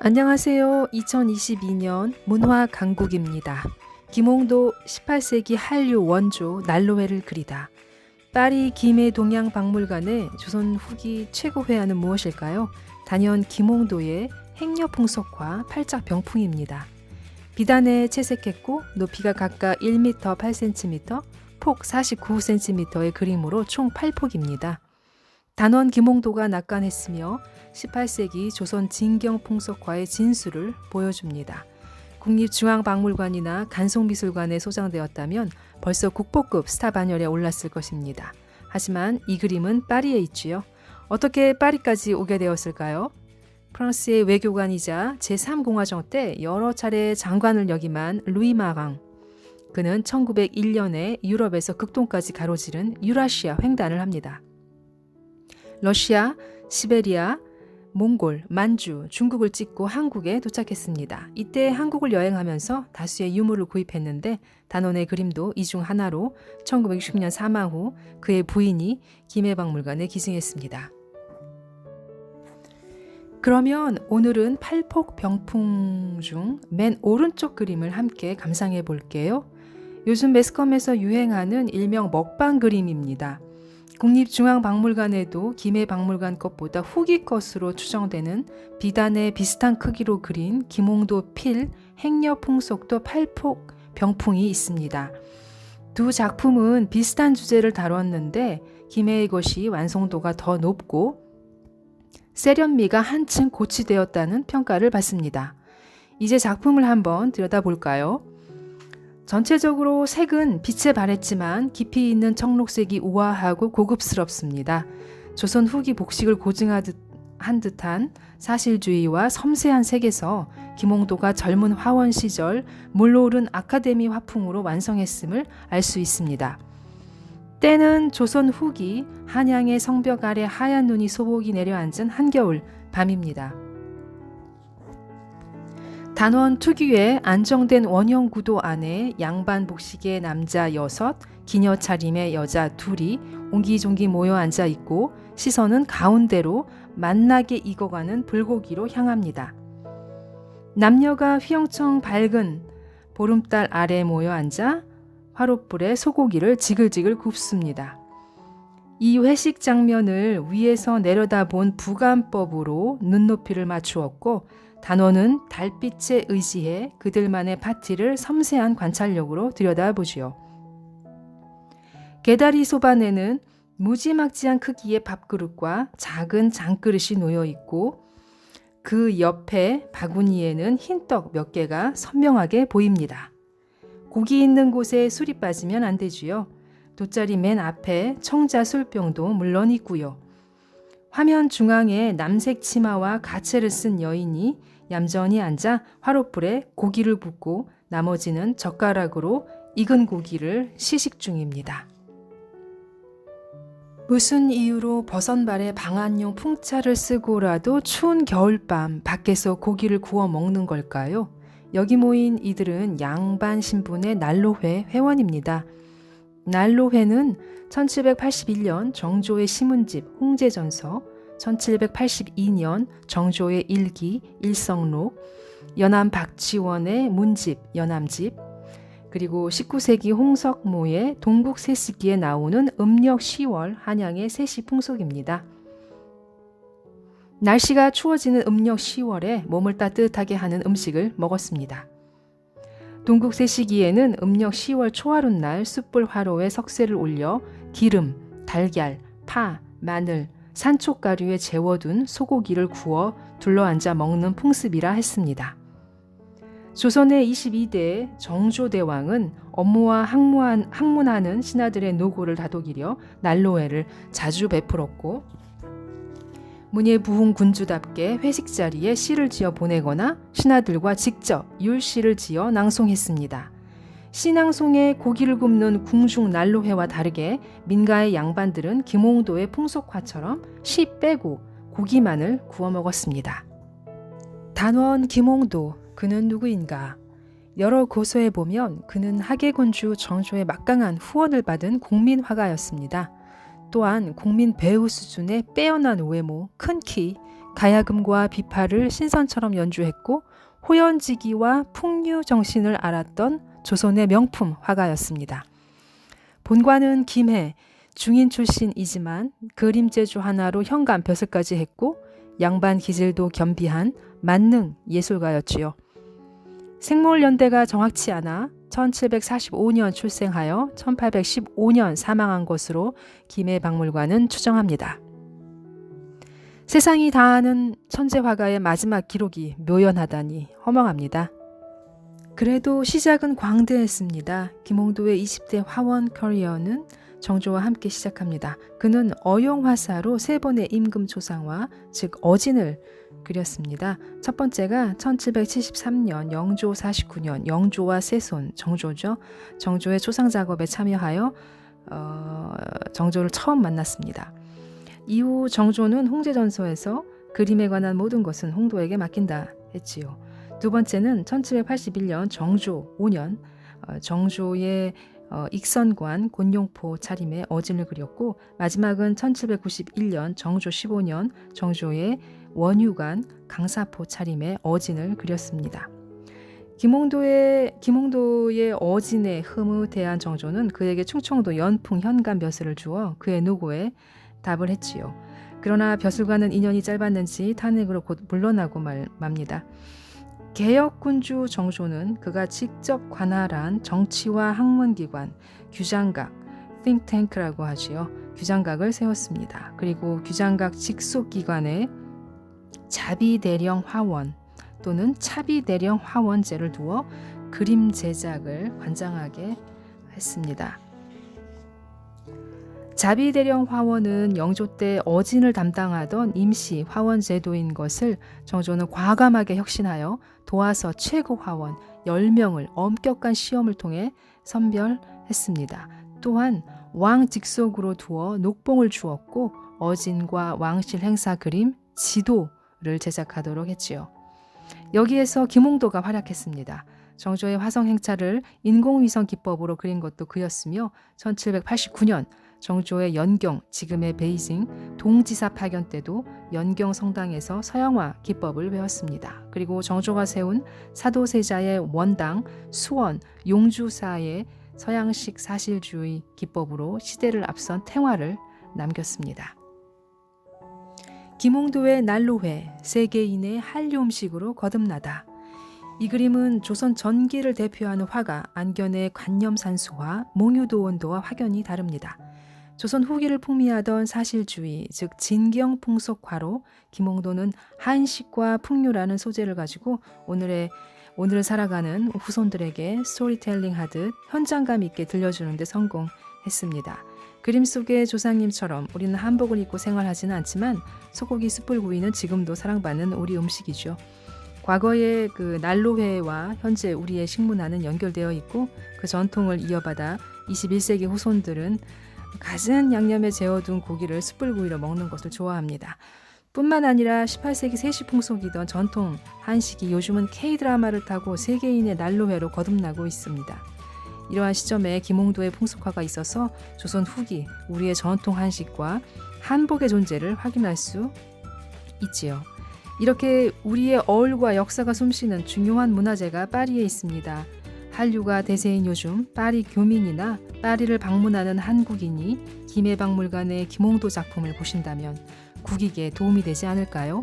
안녕하세요. 2022년 문화 강국입니다. 김홍도 18세기 한류 원조 난로회를 그리다. 파리 김해 동양 박물관의 조선 후기 최고 회화는 무엇일까요? 단연 김홍도의 행여 풍속화 팔짝 병풍입니다. 비단에 채색했고 높이가 각각 1m 8cm, 폭 49cm의 그림으로 총 8폭입니다. 단원 김홍도가 낙관했으며 18세기 조선 진경 풍속화의 진수를 보여줍니다. 국립중앙박물관이나 간송미술관에 소장되었다면 벌써 국보급 스타 반열에 올랐을 것입니다. 하지만 이 그림은 파리에 있지요. 어떻게 파리까지 오게 되었을까요? 프랑스의 외교관이자 제3공화정 때 여러 차례 장관을 역임한 루이 마강. 그는 1901년에 유럽에서 극동까지 가로지른 유라시아 횡단을 합니다. 러시아, 시베리아, 몽골, 만주, 중국을 찍고 한국에 도착했습니다. 이때 한국을 여행하면서 다수의 유물을 구입했는데 단원의 그림도 이 중 하나로 1960년 사망 후 그의 부인이 김해박물관에 기증했습니다. 그러면 오늘은 팔폭 병풍 중 맨 오른쪽 그림을 함께 감상해 볼게요. 요즘 매스컴에서 유행하는 일명 먹방 그림입니다. 국립중앙박물관에도 김해 박물관 것보다 후기 것으로 추정되는 비단의 비슷한 크기로 그린 김홍도 필 행여 풍속도 팔폭 병풍이 있습니다. 두 작품은 비슷한 주제를 다뤘는데 김해의 것이 완성도가 더 높고 세련미가 한층 고치되었다는 평가를 받습니다. 이제 작품을 한번 들여다볼까요? 전체적으로 색은 빛에 반했지만 깊이 있는 청록색이 우아하고 고급스럽습니다. 조선 후기 복식을 고증하듯 한 듯한 사실주의와 섬세한 색에서 김홍도가 젊은 화원 시절 물로오른 아카데미 화풍으로 완성했음을 알 수 있습니다. 때는 조선 후기 한양의 성벽 아래 하얀 눈이 소복이 내려앉은 한겨울 밤입니다. 단원 특유의 안정된 원형 구도 안에 양반 복식의 남자 여섯, 기녀 차림의 여자 둘이 옹기종기 모여 앉아 있고 시선은 가운데로 만나게 익어가는 불고기로 향합니다. 남녀가 휘영청 밝은 보름달 아래 모여 앉아 화롯불에 소고기를 지글지글 굽습니다. 이 회식 장면을 위에서 내려다본 부감법으로 눈높이를 맞추었고 단원은 달빛에 의지해 그들만의 파티를 섬세한 관찰력으로 들여다보지요. 개다리 소반에는 무지막지한 크기의 밥그릇과 작은 장그릇이 놓여 있고 그 옆에 바구니에는 흰 떡 몇 개가 선명하게 보입니다. 고기 있는 곳에 술이 빠지면 안 되지요. 돗자리 맨 앞에 청자 술병도 물론 있고요. 화면 중앙에 남색 치마와 가채를 쓴 여인이 얌전히 앉아 화롯불에 고기를 붓고 나머지는 젓가락으로 익은 고기를 시식 중입니다. 무슨 이유로 버선발에 방한용 풍차를 쓰고라도 추운 겨울밤 밖에서 고기를 구워 먹는 걸까요? 여기 모인 이들은 양반 신분의 난로회 회원입니다. 난로회는 1781년 정조의 시문집 홍제전서, 1782년 정조의 일기 일성록, 연암 박지원의 문집 연암집, 그리고 19세기 홍석모의 동국 세시기에 나오는 음력 10월 한양의 세시 풍속입니다. 날씨가 추워지는 음력 10월에 몸을 따뜻하게 하는 음식을 먹었습니다. 동국 세 시기에는 음력 10월 초하룻날 숯불 화로에 석쇠를 올려 기름, 달걀, 파, 마늘, 산초가루에 재워둔 소고기를 구워 둘러앉아 먹는 풍습이라 했습니다. 조선의 22대 정조대왕은 업무와 학무한, 학문하는 신하들의 노고를 다독이려 난로회를 자주 베풀었고 문예 부흥 군주답게 회식 자리에 시를 지어 보내거나 신하들과 직접 율시를 지어 낭송했습니다. 신앙송에 고기를 굽는 궁중 난로회와 다르게 민가의 양반들은 김홍도의 풍속화처럼 시 빼고 고기만을 구워 먹었습니다. 단원 김홍도 그는 누구인가? 여러 고서에 보면 그는 하계군주 정조의 막강한 후원을 받은 국민 화가였습니다. 또한 국민 배우 수준의 빼어난 외모, 큰 키, 가야금과 비파를 신선처럼 연주했고 호연지기와 풍류 정신을 알았던 조선의 명품 화가였습니다. 본관은 김해 중인 출신이지만 그림 제조 하나로 현관 벼슬까지 했고 양반 기질도 겸비한 만능 예술가였지요. 생물연대가 정확치 않아 1745년 출생하여 1815년 사망한 것으로 김해 박물관은 추정합니다. 세상이 다 아는 천재 화가의 마지막 기록이 묘연하다니 허망합니다. 그래도 시작은 광대했습니다. 김홍도의 20대 화원 커리어는 정조와 함께 시작합니다. 그는 어용화사로 세 번의 임금 조상화, 즉 어진을 그렸습니다. 첫 번째가 1773년 영조 49년 영조와 세손 정조죠. 정조의 초상 작업에 참여하여 어, 정조를 처음 만났습니다. 이후 정조는 홍제전서에서 그림에 관한 모든 것은 홍도에게 맡긴다 했지요. 두 번째는 1781년 정조 5년 어, 정조의 어, 익선관 곤용포 차림의 어진을 그렸고 마지막은 1791년 정조 15년 정조의 원유관 강사포 차림의 어진을 그렸습니다. 김홍도의 김홍도의 어진의 흐뭇해한 정조는 그에게 충청도 연풍 현관 벼슬을 주어 그의 노고에 답을 했지요. 그러나 벼슬과는 인연이 짧았는지 탄핵으로 곧 물러나고 말, 맙니다. 개혁군주 정조는 그가 직접 관할한 정치와 학문기관 규장각 띵탱크라고 하지요. 규장각을 세웠습니다. 그리고 규장각 직속 기관에 자비 대령 화원 또는 차비 대령 화원제를 두어 그림 제작을 관장하게 했습니다. 자비대령 화원은 영조 때 어진을 담당하던 임시 화원 제도인 것을 정조는 과감하게 혁신하여 도와서 최고 화원 10명을 엄격한 시험을 통해 선별했습니다. 또한 왕 직속으로 두어 녹봉을 주었고 어진과 왕실 행사 그림 지도를 제작하도록 했지요. 여기에서 김홍도가 활약했습니다. 정조의 화성 행차를 인공위성 기법으로 그린 것도 그였으며 1789년 정조의 연경, 지금의 베이징 동지사 파견 때도 연경 성당에서 서양화 기법을 배웠습니다. 그리고 정조가 세운 사도세자의 원당, 수원, 용주사의 서양식 사실주의 기법으로 시대를 앞선 태화를 남겼습니다. 김홍도의 난로회, 세계인의 한류 음식으로 거듭나다. 이 그림은 조선 전기를 대표하는 화가 안견의 관념산수와 몽유도원도와 확연히 다릅니다. 조선 후기를 풍미하던 사실주의, 즉 진경 풍속화로 김홍도는 한식과 풍류라는 소재를 가지고 오늘의 오늘을 살아가는 후손들에게 스토리텔링 하듯 현장감 있게 들려주는 데 성공했습니다. 그림 속의 조상님처럼 우리는 한복을 입고 생활하지는 않지만 소고기 숯불구이는 지금도 사랑받는 우리 음식이죠. 과거의 그 난로회와 현재 우리의 식문화는 연결되어 있고 그 전통을 이어받아 21세기 후손들은 갖은 양념에 재워둔 고기를 숯불구이로 먹는 것을 좋아합니다. 뿐만 아니라 18세기 세시 풍속이던 전통 한식이 요즘은 K드라마를 타고 세계인의 난로회로 거듭나고 있습니다. 이러한 시점에 김홍도의 풍속화가 있어서 조선 후기 우리의 전통 한식과 한복의 존재를 확인할 수 있지요. 이렇게 우리의 어울과 역사가 숨쉬는 중요한 문화재가 파리에 있습니다. 한류가 대세인 요즘 파리 교민이나 파리를 방문하는 한국인이 김해박물관의 김홍도 작품을 보신다면 국익에 도움이 되지 않을까요?